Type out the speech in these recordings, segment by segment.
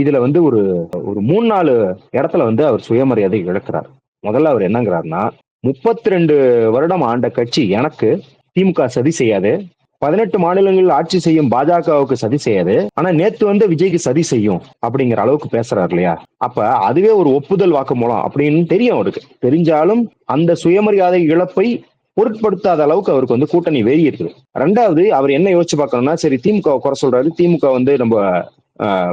இதுல வந்து ஒரு ஒரு மூணு நாலு இடத்துல வந்து அவர் சுயமரியாதை இழக்கிறார். முதல்ல அவர் என்னங்கிறாருன்னா முப்பத்தி ரெண்டு வருடம் ஆண்ட கட்சி எனக்கு திமுக சதி செய்யாது. பதினெட்டு மாநிலங்களில் ஆட்சி செய்யும் பாஜகவுக்கு சதி செய்யாது. ஆனா நேத்து வந்து விஜய்க்கு சதி செய்யும் அப்படிங்கிற அளவுக்கு பேசுறாரு இல்லையா? அப்ப அதுவே ஒரு ஒப்புதல் வாக்கு மூலம் அப்படின்னு தெரியும் அவருக்கு. தெரிஞ்சாலும் அந்த சுயமரியாதை இழப்பை பொருட்படுத்தாத அளவுக்கு அவருக்கு வந்து கூட்டணி வேறி இருக்குது. ரெண்டாவது அவர் என்ன யோசிச்சு பார்க்கணும்னா சரி திமுக குறை சொல்றாரு. திமுக வந்து நம்ம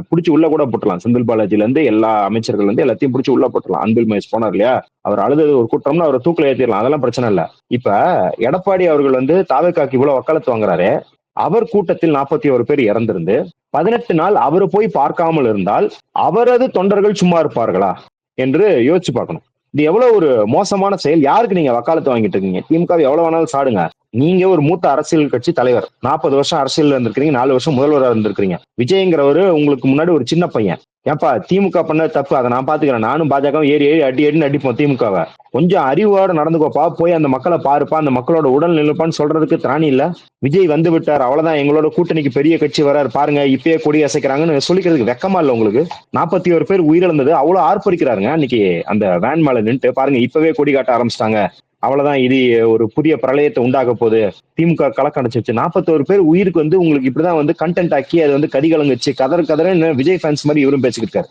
பிடிச்சி உள்ள கூட போட்டலாம். செந்தில் பாலாஜில இருந்து எல்லா அமைச்சர்கள் இருந்து எல்லாத்தையும் பிடிச்சி உள்ள போட்டலாம். அன்பில் மகேஷ் போனார் இல்லையா? அவர் அழுதது ஒரு கூட்டம்னா அவரை தூக்கில ஏற்றிடலாம் அதெல்லாம் பிரச்சனை இல்ல. இப்ப எடப்பாடி அவர்கள் வந்து தாவேக்காக்கு இவ்வளவு வக்காலத்து வாங்குறாரு. அவர் கூட்டத்தில் நாற்பத்தி ஒரு பேர் இறந்திருந்து பதினெட்டு நாள் அவரை போய் பார்க்காமல் இருந்தால் அவரது தொண்டர்கள் சும்மா இருப்பார்களா? என்று யோசிச்சு பார்க்கணும். இது எவ்வளவு ஒரு மோசமான செயல்? யாருக்கு நீங்க வக்காலத்து வாங்கிட்டு இருக்கீங்க? திமுக எவ்வளவு வேணாலும் சாடுங்க. நீங்க ஒரு மூத்த அரசியல் கட்சி தலைவர். நாற்பது வருஷம் அரசியல் இருந்திருக்கீங்க நாலு வருஷம் முதல்வராக இருந்திருக்கீங்க விஜய்ங்கிறவரு உங்களுக்கு முன்னாடி ஒரு சின்ன பையன். ஏன்பா திமுக பண்ண தப்பு. அதை நான் பாத்துக்கிறேன். நானும் பாஜக ஏறி ஏறி அடி அடின்னு அடிப்போம் திமுகவை. கொஞ்சம் அறிவோட நடந்துக்கோப்பா. போய் அந்த மக்களை பாருப்பா. அந்த மக்களோட உடல் நிலைப்பான்னு சொல்றதுக்கு திராணி இல்ல. விஜய் வந்து விட்டார். அவ்வளவுதான். எங்களோட கூட்டணிக்கு பெரிய கட்சி வராரு. பாருங்க இப்பயே கொடி அசைக்கிறாங்கன்னு சொல்லிக்கிறதுக்கு வெக்கமா இல்ல உங்களுக்கு. நாற்பத்தி ஒரு பேர் உயிரிழந்தது. அவ்வளவு ஆர்ப்பரிக்கிறாருங்க. அன்னைக்கு அந்த வேன் மேல நின்று பாருங்க இப்பவே கொடி காட்ட ஆரம்பிச்சிட்டாங்க. அவ்வளவுதான் இது ஒரு புதிய பிரளயத்தை உண்டாக போகுது. திமுக கலக்கடைச்சிச்சு நாற்பத்தோரு பேர் உயிருக்கு வந்து உங்களுக்கு இப்படிதான் வந்து கண்டென்ட் ஆக்கி அதை வந்து கதிகலங்குச்சு கதர் கதறன்னு விஜய் ஃபேன்ஸ் மாதிரி இவரும் பேசிக்கிட்டு இருக்காரு.